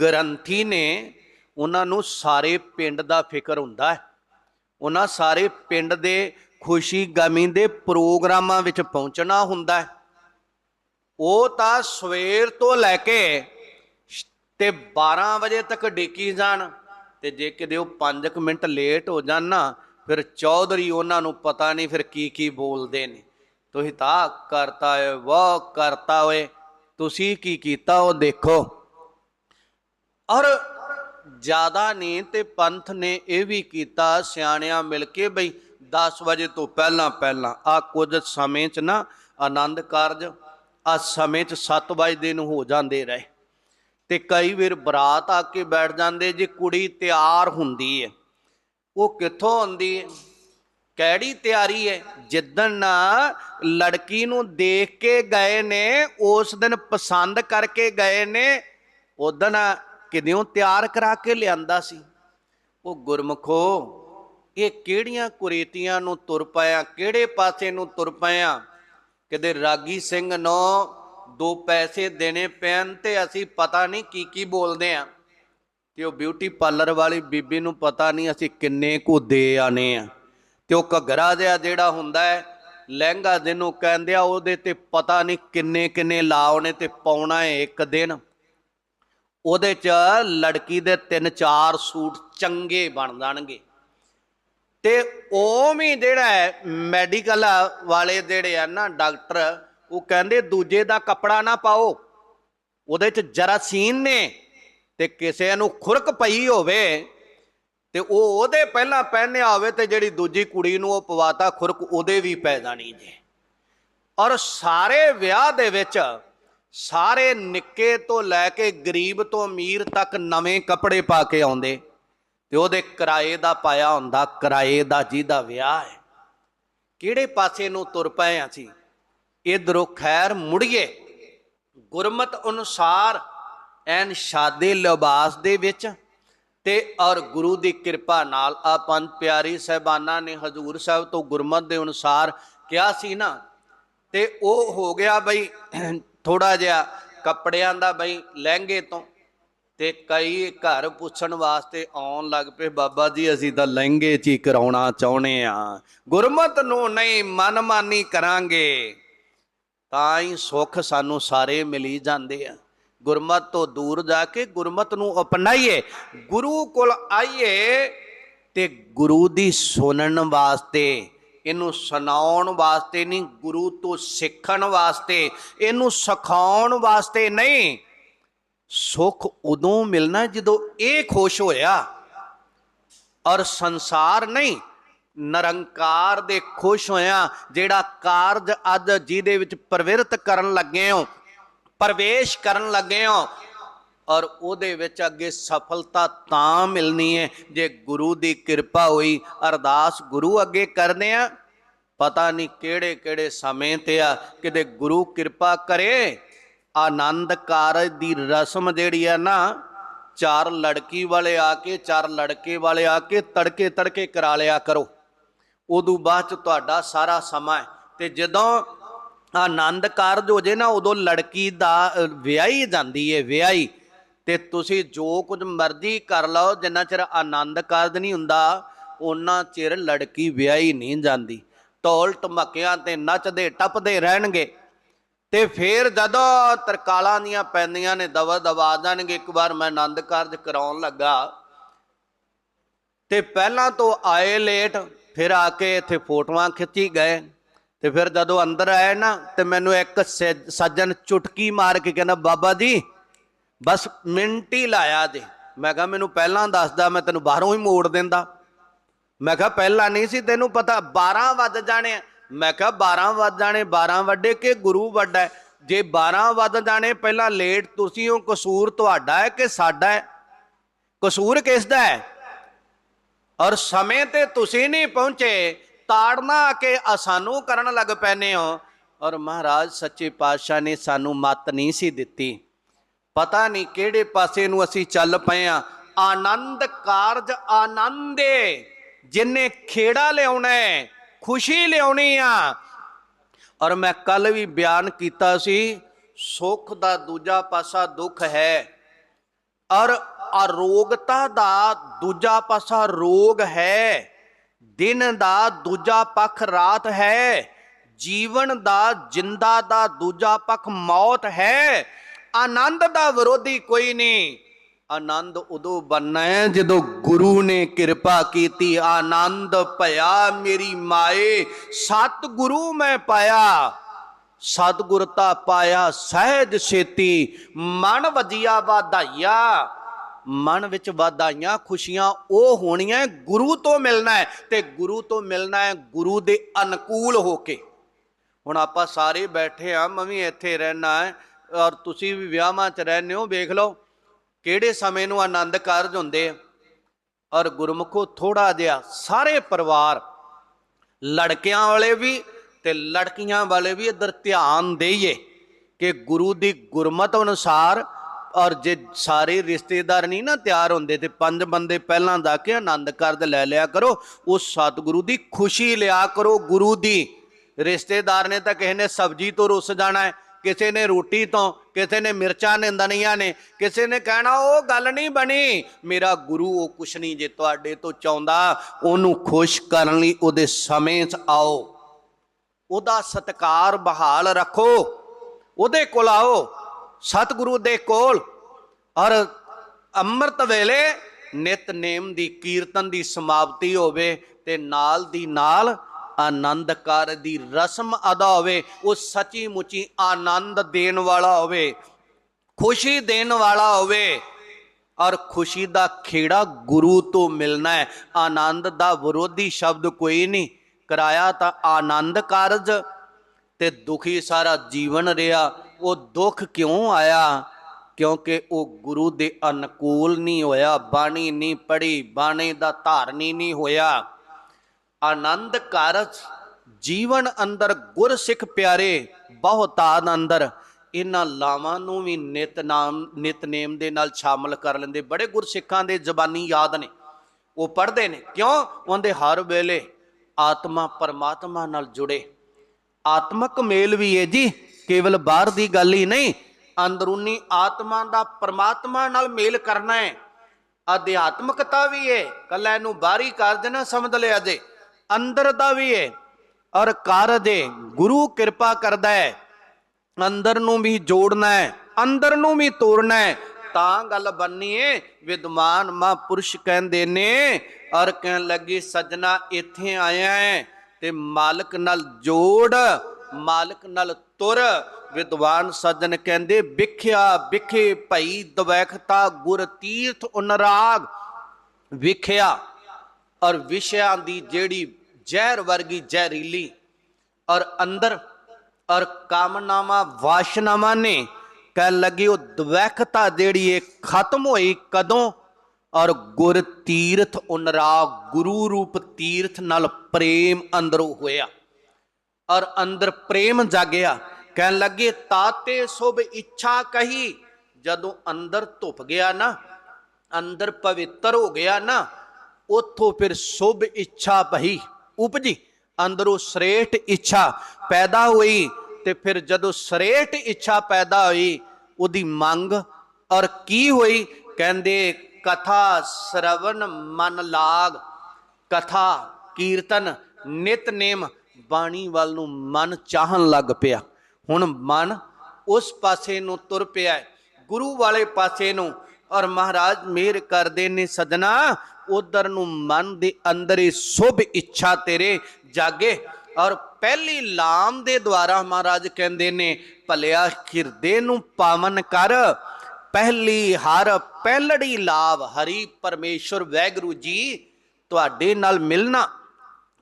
ਗ੍ਰੰਥੀ ਨੇ, ਉਹਨਾਂ ਨੂੰ ਸਾਰੇ ਪਿੰਡ ਦਾ ਫਿਕਰ ਹੁੰਦਾ ਹੈ। ਉਹਨਾਂ ਸਾਰੇ ਪਿੰਡ ਦੇ ਖੁਸ਼ੀ ਗਮੀ ਦੇ ਪ੍ਰੋਗਰਾਮਾਂ ਵਿੱਚ ਪਹੁੰਚਣਾ ਹੁੰਦਾ ਹੈ। ਉਹ ਤਾਂ ਸਵੇਰ ਤੋਂ ਲੈ ਕੇ ਤੇ 12 ਵਜੇ ਤੱਕ ਡੇਕੀ ਜਾਣ। ਤੇ ਜੇ ਕਿਤੇ ਉਹ 5 ਮਿੰਟ ਲੇਟ ਹੋ ਜਾਣ ਨਾ, ਫਿਰ ਚੌਧਰੀ ਉਹਨਾਂ ਨੂੰ ਪਤਾ ਨਹੀਂ ਫਿਰ ਕੀ ਕੀ ਬੋਲਦੇ ਨੇ। ਤੁਸੀਂ ਤਾਂ ਕਰਤਾ ਏ ਵਾਹ ਕਰਤਾ ਓਏ। ਤੁਸੀਂ ਕੀ ਕੀਤਾ ਉਹ ਦੇਖੋ। ਔਰ ਜ਼ਿਆਦਾ ਨਹੀਂ ਤੇ ਪੰਥ ਨੇ ਇਹ ਵੀ ਕੀਤਾ ਸਿਆਣਿਆਂ ਮਿਲ ਕੇ ਬਈ 10 ਵਜੇ ਤੋਂ ਪਹਿਲਾਂ ਪਹਿਲਾਂ, ਆ ਕੁਝ ਸਮੇਂ 'ਚ ਨਾ ਆਨੰਦ ਕਾਰਜ, ਆ ਸਮੇਂ 'ਚ 7 ਵਜੇ ਨੂੰ ਹੋ ਜਾਂਦੇ ਰਹੇ। ਤੇ ਕਈ ਵਾਰ ਬਰਾਤ ਆ ਕੇ ਬੈਠ ਜਾਂਦੇ, ਜੇ ਕੁੜੀ ਤਿਆਰ ਹੁੰਦੀ ਹੈ ਉਹ ਕਿੱਥੋਂ ਹੁੰਦੀ ਹੈ ਕਿਹੜੀ ਤਿਆਰੀ ਹੈ ਜਿੱਦਣ ਲੜਕੀ ਨੂੰ ਦੇਖ ਕੇ ਗਏ ਨੇ, ਉਸ ਦਿਨ ਪਸੰਦ ਕਰਕੇ ਗਏ ਨੇ ਉਦਣ ਕਿਦਿਓਂ ਤਿਆਰ ਕਰਾ ਕੇ ਲਿਆਂਦਾ ਸੀ। ਉਹ ਗੁਰਮਖੋ, ਇਹ ਕਿਹੜੀਆਂ ਕੁਰੀਤੀਆਂ ਨੂੰ ਤੁਰ ਪਿਆ, ਕਿਹੜੇ ਪਾਸੇ ਨੂੰ ਤੁਰ ਪਿਆ? ਕਿਤੇ ਰਾਗੀ ਸਿੰਘ ਨੂੰ ਦੋ ਪੈਸੇ ਦੇਣੇ ਪੈਣ ਤੇ ਅਸੀਂ ਪਤਾ ਨਹੀਂ ਕੀ ਕੀ ਬੋਲਦੇ ਆ ਤੇ ਉਹ ਬਿਊਟੀ ਪਾਰਲਰ ਵਾਲੀ ਬੀਬੀ ਨੂੰ ਪਤਾ ਨਹੀਂ ਅਸੀਂ ਕਿੰਨੇ ਕੁ ਦੇ ਆਨੇ ਆ ਤੇ ਉਹ ਘੱਗਰਾ ਜਿਹਾ ਜਿਹੜਾ ਹੁੰਦਾ ਹੈ, ਲਹਿੰਗਾ ਜਿਹਨੂੰ ਕਹਿੰਦੇ ਆ, ਉਹਦੇ ਤੇ ਪਤਾ ਨਹੀਂ ਕਿੰਨੇ ਕਿੰਨੇ ਲਾਉਣੇ ਤੇ ਪਾਉਣਾ ਹੈ ਇੱਕ ਦਿਨ। ਉਹਦੇ ਚ ਲੜਕੀ ਦੇ ਤਿੰਨ ਚਾਰ ਸੂਟ ਚੰਗੇ ਬਣ ਜਾਣਗੇ। ਤੇ ਉਹ ਵੀ ਜਿਹੜਾ ਹੈ ਮੈਡੀਕਲ ਵਾਲੇ ਜਿਹੜੇ ਆ ਨਾ ਡਾਕਟਰ ਉਹ ਕਹਿੰਦੇ ਦੂਜੇ ਦਾ ਕੱਪੜਾ ਨਾ ਪਾਓ। ਉਹਦੇ ਚ ਜਰਾਸੀਨ ਨੇ ਤੇ ਕਿਸੇ ਨੂੰ ਖੁਰਕ ਪਈ ਹੋਵੇ ਤੇ ਉਹ ਉਹਦੇ ਪਹਿਲਾਂ ਪਹਿਨਿਆ ਹੋਵੇ ਤੇ ਜਿਹੜੀ ਦੂਜੀ ਕੁੜੀ ਨੂੰ ਉਹ ਪਵਾਤਾ, ਖੁਰਕ ਉਹਦੇ ਵੀ ਪੈ ਜਾਣੀ ਜੇ। ਔਰ ਸਾਰੇ ਵਿਆਹ ਦੇ ਵਿੱਚ ਸਾਰੇ ਨਿੱਕੇ ਤੋਂ ਲੈ ਕੇ ਗਰੀਬ ਤੋਂ ਅਮੀਰ ਤੱਕ ਨਵੇਂ ਕੱਪੜੇ ਪਾ ਕੇ ਆਉਂਦੇ। ਤੇ ਉਹਦੇ ਕਿਰਾਏ ਦਾ ਪਾਇਆ ਹੁੰਦਾ, ਕਿਰਾਏ ਦਾ ਜਿਹਦਾ ਵਿਆਹ ਹੈ। ਕਿਹੜੇ ਪਾਸੇ ਨੂੰ ਤੁਰ ਪਏ ਅਸੀਂ? ਇਧਰੋਂ ਖੈਰ ਮੁੜੀਏ। ਗੁਰਮਤ ਅਨੁਸਾਰ ਐਨ ਸ਼ਾਦੇ ਲਿਬਾਸ ਦੇ ਵਿੱਚ ਤੇ ਔਰ ਗੁਰੂ ਦੀ ਕਿਰਪਾ ਨਾਲ ਆ ਪੰਜ ਪਿਆਰੀ ਸਹਿਬਾਨਾਂ ਨੇ ਹਜ਼ੂਰ ਸਾਹਿਬ ਤੋਂ ਗੁਰਮਤ ਦੇ ਅਨੁਸਾਰ ਕਿਹਾ ਸੀ ਨਾ, ਤੇ ਉਹ ਹੋ ਗਿਆ ਬਈ ਥੋੜਾ ਜਿਹਾ ਕੱਪੜਿਆਂ ਦਾ ਬਈ ਲਹਿੰਗੇ ਤੋਂ, ਤੇ ਕਈ ਘਰ ਪੁੱਛਣ ਵਾਸਤੇ ਆਉਣ ਲੱਗ ਪਏ, ਬਾਬਾ ਜੀ ਅਸੀਂ ਤਾਂ ਲਹਿੰਗੇ 'ਚ ਹੀ ਕਰਾਉਣਾ ਚਾਹੁੰਦੇ ਆ ਗੁਰਮਤ ਨੂੰ ਨਹੀਂ ਮਨਮਾਨੀ ਕਰਾਂਗੇ। ਤਾਂ ਹੀ ਸੁੱਖ ਸਾਨੂੰ ਸਾਰੇ ਮਿਲੀ ਜਾਂਦੇ ਆ। ਗੁਰਮਤ ਤੋਂ ਦੂਰ ਜਾ ਕੇ ਗੁਰਮਤ ਨੂੰ ਅਪਣਾਈਏ, ਗੁਰੂ ਕੋਲ ਆਈਏ ਤੇ ਗੁਰੂ ਦੀ ਸੁਣਨ ਵਾਸਤੇ, ਇਹਨੂੰ ਸੁਣਾਉਣ ਵਾਸਤੇ ਨਹੀਂ, ਗੁਰੂ ਤੋਂ ਸਿੱਖਣ ਵਾਸਤੇ, ਇਹਨੂੰ ਸਿਖਾਉਣ ਵਾਸਤੇ ਨਹੀਂ। ਸੁੱਖ ਉਦੋਂ ਮਿਲਣਾ ਜਦੋਂ ਇਹ ਖੁਸ਼ ਹੋਇਆ ਔਰ ਸੰਸਾਰ ਨਹੀਂ ਨਿਰੰਕਾਰ ਦੇ ਖੁਸ਼ ਹੋਇਆ ਜਿਹੜਾ ਕਾਰਜ ਅੱਜ ਜਿਹਦੇ ਵਿੱਚ ਪ੍ਰਵਿਰਤ ਕਰਨ ਲੱਗੇ ਹੋ, ਪ੍ਰਵੇਸ਼ ਕਰਨ ਲੱਗੇ ਹੋ, ਔਰ ਉਹਦੇ ਵਿੱਚ ਅੱਗੇ ਸਫਲਤਾ ਤਾਂ ਮਿਲਣੀ ਹੈ ਜੇ ਗੁਰੂ ਦੀ ਕਿਰਪਾ ਹੋਈ, ਅਰਦਾਸ ਗੁਰੂ ਅੱਗੇ ਕਰਦੇ ਆ, ਪਤਾ ਨਹੀਂ ਕਿਹੜੇ ਕਿਹੜੇ ਸਮੇਂ ਤੇ ਆ, ਕਿਤੇ ਗੁਰੂ ਕਿਰਪਾ ਕਰੇ, ਆਨੰਦ ਕਾਰਜ ਦੀ ਰਸਮ ਜਿਹੜੀ ਆ ਨਾ, ਚਾਰ ਲੜਕੀ ਵਾਲੇ ਆ ਕੇ, ਚਾਰ ਲੜਕੇ ਵਾਲੇ ਆ ਕੇ ਤੜਕੇ ਤੜਕੇ ਕਰਾ ਲਿਆ ਕਰੋ। ਉਦੋਂ ਬਾਅਦ ਚ ਤੁਹਾਡਾ ਸਾਰਾ ਸਮਾਂ ਹੈ। ਤੇ ਜਦੋਂ ਆਨੰਦ ਕਾਰਜ ਹੋ ਜੇ ਨਾ, ਉਦੋਂ ਲੜਕੀ ਦਾ ਵਿਆਹੀ ਜਾਂਦੀ ਹੈ ਵਿਆਹੀ। ਤੇ ਤੁਸੀਂ ਜੋ ਕੁਝ ਮਰਜ਼ੀ ਕਰ ਲਓ, ਜਿੰਨਾ ਚਿਰ ਆਨੰਦ ਕਾਰਜ ਨਹੀਂ ਹੁੰਦਾ ਉਹਨਾਂ ਚਿਰ ਲੜਕੀ ਵਿਆਹੀ ਨਹੀਂ ਜਾਂਦੀ। ਢੋਲ ਟਮਕਿਆਂ ਤੇ ਨੱਚਦੇ, ਟੱਪਦੇ ਰਹਿਣਗੇ। ਤੇ ਫਿਰ ਜਦੋਂ ਤਰਕਾਲਾਂ ਦੀਆਂ ਪੈਂਦੀਆਂ ਨੇ, ਦਵਾ ਦਵਾ ਜਾਣਗੇ, ਇੱਕ ਵਾਰ ਮੈਂ ਆਨੰਦ ਕਾਰਜ ਕਰਾਉਣ ਲੱਗਾ। ਤੇ ਪਹਿਲਾਂ ਤੋਂ ਆਏ ਲੇਟ ਫਿਰ ਆ ਕੇ ਇੱਥੇ ਫੋਟੋਆਂ ਖਿੱਚੀ ਗਏ ਤੇ ਫਿਰ ਜਦੋਂ ਅੰਦਰ ਆਏ ਨਾ ਤੇ ਮੈਨੂੰ ਇੱਕ ਸੱਜਣ ਚੁਟਕੀ ਮਾਰ ਕੇ ਕਹਿੰਦਾ, ਬਾਬਾ ਜੀ, ਬਸ ਮਿੰਟ ਹੀ ਲਾਇਆ ਜੇ। ਮੈਂ ਕਿਹਾ, ਮੈਨੂੰ ਪਹਿਲਾਂ ਦੱਸਦਾ ਮੈਂ ਤੈਨੂੰ ਬਾਹਰੋਂ ਹੀ ਮੋੜ ਦਿੰਦਾ। ਮੈਂ ਕਿਹਾ, ਪਹਿਲਾਂ ਨਹੀਂ ਸੀ ਤੈਨੂੰ ਪਤਾ 12 ਵੱਜ ਜਾਣੇ ਮੈਂ ਕਿਹਾ 12 ਵੱਜ ਜਾਣੇ 12 ਵੱਡੇ ਕਿ ਗੁਰੂ ਵੱਡਾ ਜੇ 12 ਵੱਜ ਜਾਣੇ, ਪਹਿਲਾਂ ਲੇਟ ਤੁਸੀਂ ਹੋ, ਕਸੂਰ ਤੁਹਾਡਾ ਹੈ ਕਿ ਸਾਡਾ ਹੈ? ਕਸੂਰ ਕਿਸ ਦਾ ਹੈ? ਔਰ ਸਮੇਂ ਤੇ ਤੁਸੀਂ ਨਹੀਂ ਪਹੁੰਚੇ, ਤਾੜਨਾ ਕੇ ਆਸਾਨੂੰ ਕਰਨ ਲੱਗ ਪੈਨੇ ਹੋ। ਔਰ ਮਹਾਰਾਜ ਸੱਚੇ ਪਾਤਸ਼ਾਹ ਨੇ ਸਾਨੂੰ ਮੱਤ ਨਹੀਂ ਸੀ ਦਿੱਤੀ। ਪਤਾ ਨਹੀਂ ਕਿਹੜੇ ਪਾਸੇ ਨੂੰ ਅਸੀਂ ਚੱਲ ਪਏ ਆ ਆਨੰਦ ਕਾਰਜ ਆਨੰਦੇ, ਜਿਨੇ ਖੇੜਾ ਲਿਆਉਣਾ ਹੈ, ਖੁਸ਼ੀ ਲਿਆਉਣੀ ਆ। ਔਰ ਮੈਂ ਕੱਲ ਵੀ ਬਿਆਨ ਕੀਤਾ ਸੀ, ਸੁੱਖ ਦਾ ਦੂਜਾ ਪਾਸਾ ਦੁੱਖ ਹੈ। ਔਰ ਅਰੋਗਤਾ ਦਾ ਦੂਜਾ ਪਾਸਾ ਰੋਗ ਹੈ। ਦਿਨ ਦਾ ਦੂਜਾ ਪੱਖ ਰਾਤ ਹੈ। ਜੀਵਨ ਦਾ ਜਿੰਦਾ ਦਾ ਦੂਜਾ ਪੱਖ ਮੌਤ ਹੈ। ਆਨੰਦ ਦਾ ਵਿਰੋਧੀ ਕੋਈ ਨਹੀਂ। ਆਨੰਦ ਉਦੋਂ ਬਣਨਾ ਹੈ ਜਦੋਂ ਗੁਰੂ ਨੇ ਕਿਰਪਾ ਕੀਤੀ। ਆਨੰਦ ਭਇਆ ਮੇਰੀ ਮਾਏ ਸਤ ਗੁਰੂ ਮੈਂ ਪਾਇਆ। ਸਤਿਗੁਰਤਾ ਪਾਇਆ ਸਹਿਜ ਛੇਤੀ। ਮਨ ਵਜਿਆ ਵਾਧਾਈਆ ਮਨ ਵਿੱਚ ਵਧਾਈਆਂ ਖੁਸ਼ੀਆਂ ਉਹ ਹੋਣੀਆਂ, ਗੁਰੂ ਤੋਂ ਮਿਲਣਾ ਹੈ ਤੇ ਗੁਰੂ ਤੋਂ ਮਿਲਣਾ ਹੈ ਗੁਰੂ ਦੇ ਅਨੁਕੂਲ ਹੋ ਕੇ। ਹੁਣ ਆਪਾਂ ਸਾਰੇ ਬੈਠੇ ਆ ਮੈਂ ਵੀ ਇੱਥੇ ਰਹਿਣਾ ਹੈ ਔਰ ਤੁਸੀਂ ਵੀ ਵਿਆਹਾਂ 'ਚ ਰਹਿੰਦੇ ਹੋ, ਵੇਖ ਲਓ ਕਿਹੜੇ ਸਮੇਂ ਨੂੰ ਆਨੰਦ ਕਾਰਜ ਹੁੰਦੇ ਆ। ਔਰ ਗੁਰਮੁਖੋ ਥੋੜਾ ਜਿਹਾ ਸਾਰੇ ਪਰਿਵਾਰ ਲੜਕਿਆਂ ਵਾਲੇ ਵੀ ਤੇ ਲੜਕੀਆਂ ਵਾਲੇ ਵੀ ਇੱਧਰ ਧਿਆਨ ਦੇਈਏ ਕਿ ਗੁਰੂ ਦੀ ਗੁਰਮਤ ਅਨੁਸਾਰ ਔਰ ਜੇ ਸਾਰੇ ਰਿਸ਼ਤੇਦਾਰ ਨਹੀਂ ਨਾ ਤਿਆਰ ਹੁੰਦੇ ਤੇ ਪੰਜ ਬੰਦੇ ਪਹਿਲਾਂ ਦਾ ਕੇ ਆਨੰਦ ਕਰਦ ਲੈ ਲਿਆ ਕਰੋ, ਉਸ ਸਤਿਗੁਰੂ ਦੀ ਖੁਸ਼ੀ ਲਿਆ ਕਰੋ, ਗੁਰੂ ਦੀ। ਰਿਸ਼ਤੇਦਾਰ ਨੇ ਤਾਂ ਕਿਸੇ ਨੇ ਸਬਜ਼ੀ ਤੋਂ ਰੁੱਸ ਜਾਣਾ ਹੈ, ਕਿਸੇ ਨੇ ਰੋਟੀ ਤੋਂ, ਕਿਸੇ ਨੇ ਮਿਰਚਾਂ ਨੇ ਦਨੀਆਂ ਨੇ, ਕਿਸੇ ਨੇ ਕਹਿਣਾ, ਉਹ ਗੱਲ ਨਹੀਂ ਬਣੀ। ਮੇਰਾ ਗੁਰੂ ਉਹ ਕੁਛ ਨਹੀਂ ਜੇ ਤੁਹਾਡੇ ਤੋਂ ਚਾਹੁੰਦਾ, ਉਹਨੂੰ ਖੁਸ਼ ਕਰਨ ਲਈ ਉਹਦੇ ਸਮੇਂ 'ਚ ਆਓ। ਉਹਦਾ ਸਤਕਾਰ ਬਹਾਲ ਰੱਖੋ। ਉਹਦੇ ਕੋਲ ਆਓ। ਸਤਿਗੁਰੂ ਦੇ ਕੋਲ ਔਰ ਅੰਮ੍ਰਿਤ ਵੇਲੇ ਨਿਤਨੇਮ ਦੀ ਕੀਰਤਨ ਦੀ ਸਮਾਪਤੀ ਹੋਵੇ ਤੇ ਨਾਲ ਦੀ ਨਾਲ ਆਨੰਦ ਕਰ ਦੀ ਰਸਮ ਅਦਾ ਹੋਵੇ, ਉਹ ਸੱਚੀ ਮੁੱਚੀ ਆਨੰਦ ਦੇਣ ਵਾਲਾ ਹੋਵੇ, ਖੁਸ਼ੀ ਦੇਣ ਵਾਲਾ ਹੋਵੇ ਔਰ ਖੁਸ਼ੀ ਦਾ ਖੇੜਾ ਗੁਰੂ ਤੋਂ ਮਿਲਣਾ ਹੈ। ਆਨੰਦ ਦਾ ਵਿਰੋਧੀ ਸ਼ਬਦ ਕੋਈ ਨਹੀਂ। ਕਰਾਇਆ ਤਾਂ ਆਨੰਦ ਕਾਰਜ ਤੇ ਦੁਖੀ ਸਾਰਾ ਜੀਵਨ ਰਿਹਾ। ਉਹ ਦੁੱਖ ਕਿਉਂ ਆਇਆ? ਕਿਉਂਕਿ ਉਹ ਗੁਰੂ ਦੇ ਅਨੁਕੂਲ ਨਹੀਂ ਹੋਇਆ, ਬਾਣੀ ਨਹੀਂ ਪੜੀ ਬਾਣੀ ਦਾ ਧਾਰਨੀ ਨਹੀਂ ਹੋਇਆ। ਆਨੰਦ ਕਾਰਜ ਜੀਵਨ ਅੰਦਰ ਗੁਰ ਸਿੱਖ ਪਿਆਰੇ ਬਹੁਤਾਨ ਅੰਦਰ। ਇਹਨਾਂ ਲਾਵਾਂ ਨੂੰ ਵੀ ਨਿਤਨਾਮ ਨਿਤਨੇਮ ਦੇ ਨਾਲ ਸ਼ਾਮਲ ਕਰ ਲੈਂਦੇ। ਬੜੇ ਗੁਰਸਿੱਖਾਂ ਦੇ ਜ਼ਬਾਨੀ ਯਾਦ ਨੇ। ਉਹ ਪੜ੍ਹਦੇ ਨੇ। ਕਿਉਂ? ਉਹਦੇ ਹਰ ਵੇਲੇ ਆਤਮਾ ਪਰਮਾਤਮਾ ਨਾਲ ਜੁੜੇ। ਆਤਮਕ ਮੇਲ ਵੀ ਹੈ ਜੀ। ਕੇਵਲ ਬਾਹਰ ਦੀ ਗੱਲ ਹੀ ਨਹੀਂ, ਅੰਦਰੂਨੀ ਆਤਮਾ ਦਾ ਪਰਮਾਤਮਾ ਨਾਲ ਮੇਲ ਕਰਨਾ ਹੈ। ਅਧਿਆਤਮਕਤਾ ਵੀ ਹੈ, ਕੱਲਾ ਇਹਨੂੰ ਬਾਹਰੀ ਕਰ ਦੇਣਾ, ਸਮਝ ਲਿਆ ਜੇ। ਅੰਦਰ ਦਾ ਵੀ ਹੈ, ਔਰ ਕਾਰਜ ਹੈ ਗੁਰੂ ਕਿਰਪਾ ਕਰਦਾ ਹੈ। ਅੰਦਰ ਨੂੰ ਵੀ ਜੋੜਨਾ ਹੈ, ਅੰਦਰ ਨੂੰ ਵੀ ਤੋੜਨਾ ਹੈ। ਤਾਂ ਗੱਲ ਬੰਨੀ ਏ, ਵਿਦਵਾਨ ਮਹਾਂਪੁਰਸ਼ ਕਹਿੰਦੇ ਨੇ, ਔਰ ਕਹਿਣ ਲੱਗੇ, ਸੱਜਣਾ ਇੱਥੇ ਆਇਆ ਹੈ, ਤੇ ਮਾਲਕ ਨਾਲ ਜੋੜ, ਮਾਲਕ ਨਾਲ ਤੁਰ, ਵਿਦਵਾਨ ਸੱਜਣ ਕਹਿੰਦੇ, ਵਿਖਿਆ, ਵਿਖੇ ਭਈ ਦਵੈਖਤਾ ਗੁਰ ਤੀਰਥ ਉਨਰਾਗ ਵਿਖਿਆ ਔਰ ਵਿਸ਼ਿਆਂ ਦੀ ਜਿਹੜੀ ਜ਼ਹਿਰ ਵਰਗੀ ਜ਼ਹਿਰੀਲੀ ਔਰ ਅੰਦਰ ਔਰ ਕਾਮਨਾਵਾਂ, ਵਾਸ਼ਨਾਵਾਂ ਨੇ ਕਹਿ ਲੱਗੀ, ਉਹ ਦਵੈਖਤਾ ਜਿਹੜੀ ਇਹ ਖਤਮ ਹੋਈ ਕਦੋਂ ਔਰ ਗੁਰ ਤੀਰਥ ਉਨਰਾਗ ਗੁਰੂ ਰੂਪ ਤੀਰਥ ਨਾਲ ਪ੍ਰੇਮ ਅੰਦਰੋਂ ਹੋਇਆ। ਔਰ ਅੰਦਰ ਪ੍ਰੇਮ ਜਾਗਿਆ। ਕਹਿਣ ਲੱਗੇ, ਤਾਤੇ ਸੁਭ ਇੱਛਾ ਕਹੀ, ਜਦੋਂ ਅੰਦਰ ਧੁੱਪ ਗਿਆ ਨਾ, ਅੰਦਰ ਪਵਿੱਤਰ ਹੋ ਗਿਆ ਨਾ, ਉਥੋਂ ਫਿਰ ਸੁਭ ਇੱਛਾ ਪਈ ਉਪਜੀ, ਅੰਦਰੋਂ ਸ੍ਰੇਸ਼ਟ ਇੱਛਾ ਪੈਦਾ ਹੋਈ ਤੇ ਫਿਰ ਜਦੋਂ ਸ੍ਰੇਸ਼ਟ ਇੱਛਾ ਪੈਦਾ ਹੋਈ, ਉਹਦੀ ਮੰਗ ਔਰ ਕੀ ਹੋਈ? ਕਹਿੰਦੇ, ਕਥਾ ਸ਼ਰਵਨ ਮਨ ਲਾਗ, ਕਥਾ ਕੀਰਤਨ ਨਿਤਨੇਮ ਬਾਣੀ ਵੱਲ ਨੂੰ ਮਨ ਚਾਹਣ ਲੱਗ ਪਿਆ। ਹੁਣ ਮਨ ਉਸ ਪਾਸੇ ਨੂੰ ਤੁਰ ਪਿਆ ਗੁਰੂ ਵਾਲੇ ਪਾਸੇ ਨੂੰ ਔਰ ਮਹਾਰਾਜ ਮਿਹਰ ਕਰਦੇ ਨੇ, ਸਜਣਾ, ਉਧਰ ਨੂੰ ਮਨ ਦੇ ਅੰਦਰ ਹੀ ਸੁਭ ਇੱਛਾ ਤੇਰੇ ਜਾਗੇ। ਔਰ ਪਹਿਲੀ ਲਾਮ ਦੇ ਦੁਆਰਾ ਮਹਾਰਾਜ ਕਹਿੰਦੇ ਨੇ, ਭਲਿਆ ਹਿਰਦੇ ਨੂੰ ਪਾਵਨ ਕਰ। ਪਹਿਲੀ ਹਰ ਪਹਿਲੜੀ ਲਾਭ ਹਰੀ ਪਰਮੇਸ਼ਰ ਵੈਗੁਰੂ ਜੀ, ਤੁਹਾਡੇ ਨਾਲ ਮਿਲਣਾ।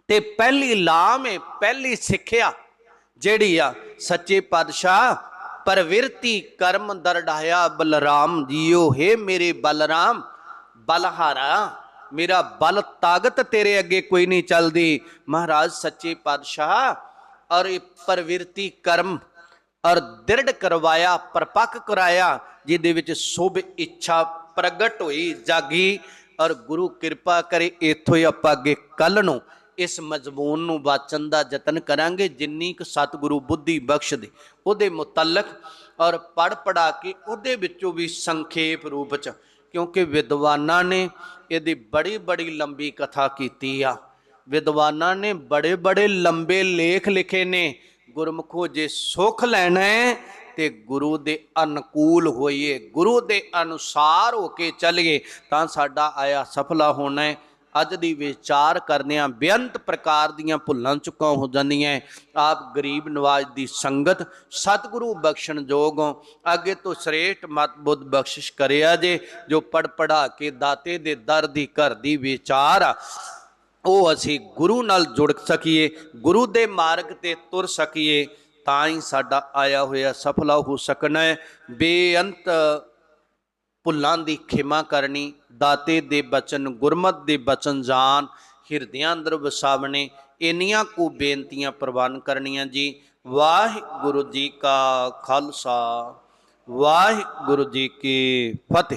ਤੇ ਪਹਿਲੀ ਲਾਮ ਹੈ ਪਹਿਲੀ ਸਿੱਖਿਆ ਜਿਹੜੀ ਆ, ਸੱਚੇ ਪਾਤਸ਼ਾਹ ਪਰਵਿਰਤੀ ਕਰਮ ਦਰੜਾਇਆ ਬਲਰਾਮ ਜੀਓ ਹੈ ਮੇਰੇ ਬਲਰਾਮ, ਬਲਹਾਰਾ, ਮੇਰਾ ਬਲ ਤਾਕਤ ਤੇਰੇ ਅੱਗੇ ਕੋਈ ਨਹੀਂ ਚੱਲਦੀ। ਮਹਾਰਾਜ ਸੱਚੇ ਪਾਤਸ਼ਾਹ, ਔਰ ਇਹ ਪਰਵਿਰਤੀ ਕਰਮ ਔਰ ਦ੍ਰਿੜ ਕਰਵਾਇਆ, ਪਰਪੱਕ ਕਰਾਇਆ, ਜਿਹਦੇ ਵਿੱਚ ਸੁਭ ਇੱਛਾ ਪ੍ਰਗਟ ਹੋਈ, ਜਾਗੀ ਔਰ ਗੁਰੂ ਕਿਰਪਾ ਕਰੇ, ਇੱਥੋਂ ਹੀ ਆਪਾਂ ਅੱਗੇ ਕੱਲ ਨੂੰ ਇਸ ਮਜ਼ਮੂਨ ਨੂੰ ਵਾਚਨ ਦਾ ਯਤਨ ਕਰਾਂਗੇ। ਜਿੰਨੀ ਕੁ ਸਤਿਗੁਰੂ ਬੁੱਧੀ ਬਖਸ਼ ਦੇ ਉਹਦੇ ਮੁਤਲਕ ਔਰ ਪੜ ਪੜਾ ਕੇ ਉਹਦੇ ਵਿੱਚੋਂ ਵੀ ਸੰਖੇਪ ਰੂਪ ਚ। ਕਿਉਂਕਿ ਵਿਦਵਾਨਾਂ ਨੇ ਇਹਦੀ ਬੜੀ ਬੜੀ ਲੰਬੀ ਕਥਾ ਕੀਤੀ ਆ। ਵਿਦਵਾਨਾਂ ਨੇ ਬੜੇ ਬੜੇ ਲੰਬੇ ਲੇਖ ਲਿਖੇ ਨੇ। ਗੁਰਮੁਖੋ ਜੇ ਸੁਖ ਲੈਣਾ ਹੈ ਤੇ ਗੁਰੂ ਦੇ ਅਨੁਕੂਲ ਹੋਈਏ, ਗੁਰੂ ਦੇ ਅਨੁਸਾਰ ਹੋ ਕੇ ਚੱਲੀਏ, ਤਾਂ ਸਾਡਾ ਆਇਆ ਸਫਲਾ ਹੋਣਾ ਹੈ। ਅੱਜ ਦੀ ਵਿਚਾਰ ਕਰਨਿਆਂ ਬੇਅੰਤ ਪ੍ਰਕਾਰ ਦੀਆਂ ਭੁੱਲਾਂ ਚੁੱਕਾਂ ਹੋ ਜਾਂਦੀਆਂ ਆਪ ਗਰੀਬ ਨਵਾਜ ਦੀ ਸੰਗਤ ਸਤਿਗੁਰੂ ਬਖਸ਼ਣ ਜੋਗ ਹੋ। ਅੱਗੇ ਤੋਂ ਸ੍ਰੇਸ਼ਟ ਮਤ ਬੁੱਧ ਬਖਸ਼ਿਸ਼ ਕਰਿਆ ਜੇ, ਜੋ ਪੜ ਪੜਾ ਕੇ ਦਾਤੇ ਦੇ ਦਰ ਦੀ ਘਰ ਦੀ ਵਿਚਾਰ ਆ, ਉਹ ਅਸੀਂ ਗੁਰੂ ਨਾਲ ਜੁੜ ਸਕੀਏ, ਗੁਰੂ ਦੇ ਮਾਰਗ ਤੇ ਤੁਰ ਸਕੀਏ, ਤਾਂ ਹੀ ਸਾਡਾ ਆਇਆ ਹੋਇਆ ਸਫਲਾ ਹੋ ਸਕਣਾ ਹੈ ਬੇਅੰਤ ਭੁੱਲਾਂ ਦੀ ਖਿਮਾ ਕਰਨੀ ਦਾਤੇ ਦੇ ਬਚਨ, ਗੁਰਮਤ ਦੇ ਬਚਨ ਜਾਨ, ਹਿਰਦਿਆਂ ਅੰਦਰ ਵਸਾਵਣੇ, ਇੰਨੀਆਂ ਕੋ ਬੇਨਤੀਆਂ ਪ੍ਰਵਾਨ ਕਰਨੀਆਂ ਜੀ। ਵਾਹਿਗੁਰੂ ਜੀ ਕਾ ਖਾਲਸਾ, ਵਾਹਿਗੁਰੂ ਜੀ ਕੀ ਫਤਿਹ।